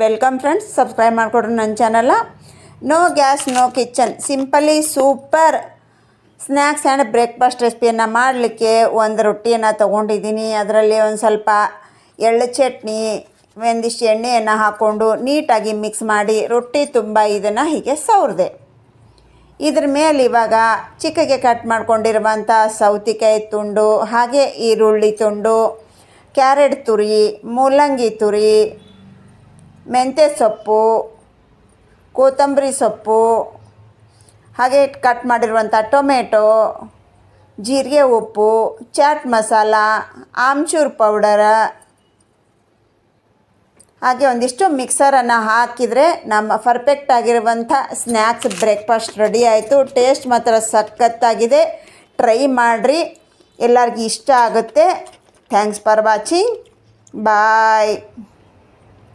Welcome friends subscribe ಮಾಡಿಕೊಡ್ರಿ ನನ್ನ channel no. Gas no kitchen simply super snacks and breakfast ರೆಸಿಪಿಯನ್ನು ಮಾಡಲಿಕ್ಕೆ ಒಂದು ರೊಟ್ಟಿಯನ್ನು ತೊಗೊಂಡಿದ್ದೀನಿ. ಅದರಲ್ಲಿ ಒಂದು ಸ್ವಲ್ಪ ಎಳ್ಳು ಚಟ್ನಿ, ಒಂದಿಷ್ಟು ಎಣ್ಣೆಯನ್ನು ಹಾಕ್ಕೊಂಡು ನೀಟಾಗಿ ಮಿಕ್ಸ್ ಮಾಡಿ ರೊಟ್ಟಿ ತುಂಬ ಇದನ್ನು ಹೀಗೆ ಸವ್ರದೆ. ಇದ್ರ ಮೇಲೆ ಇವಾಗ ಚಿಕ್ಕಗೆ ಕಟ್ ಮಾಡ್ಕೊಂಡಿರುವಂಥ ಸೌತಿಕಾಯಿ ತುಂಡು, ಹಾಗೆ ಈರುಳ್ಳಿ ತುಂಡು, ಕ್ಯಾರೆಟ್ ತುರಿ, ಮೂಲಂಗಿ ತುರಿ ಮೆಂತ್ಯ ಸೊಪ್ಪು, ಕೊತ್ತಂಬರಿ ಸೊಪ್ಪು, ಹಾಗೆ ಕಟ್ ಮಾಡಿರುವಂಥ ಟೊಮೆಟೊ, ಜೀರಿಗೆ ಉಪ್ಪು, ಚಾಟ್ ಮಸಾಲ, ಆಮ್ಚೂರ್ ಪೌಡರ, ಹಾಗೆ ಒಂದಿಷ್ಟು ಮಿಕ್ಸರನ್ನು ಹಾಕಿದರೆ ನಮ್ಮ ಪರ್ಫೆಕ್ಟ್ ಆಗಿರುವಂಥ ಸ್ನ್ಯಾಕ್ಸ್ ಬ್ರೇಕ್ಫಾಸ್ಟ್ ರೆಡಿ ಆಯಿತು. ಟೇಸ್ಟ್ ಮಾತ್ರ ಸಖತ್ತಾಗಿದೆ. ಟ್ರೈ ಮಾಡಿರಿ. ಎಲ್ಲರಿಗೂ ಇಷ್ಟ ಆಗುತ್ತೆ. Thanks for watching bye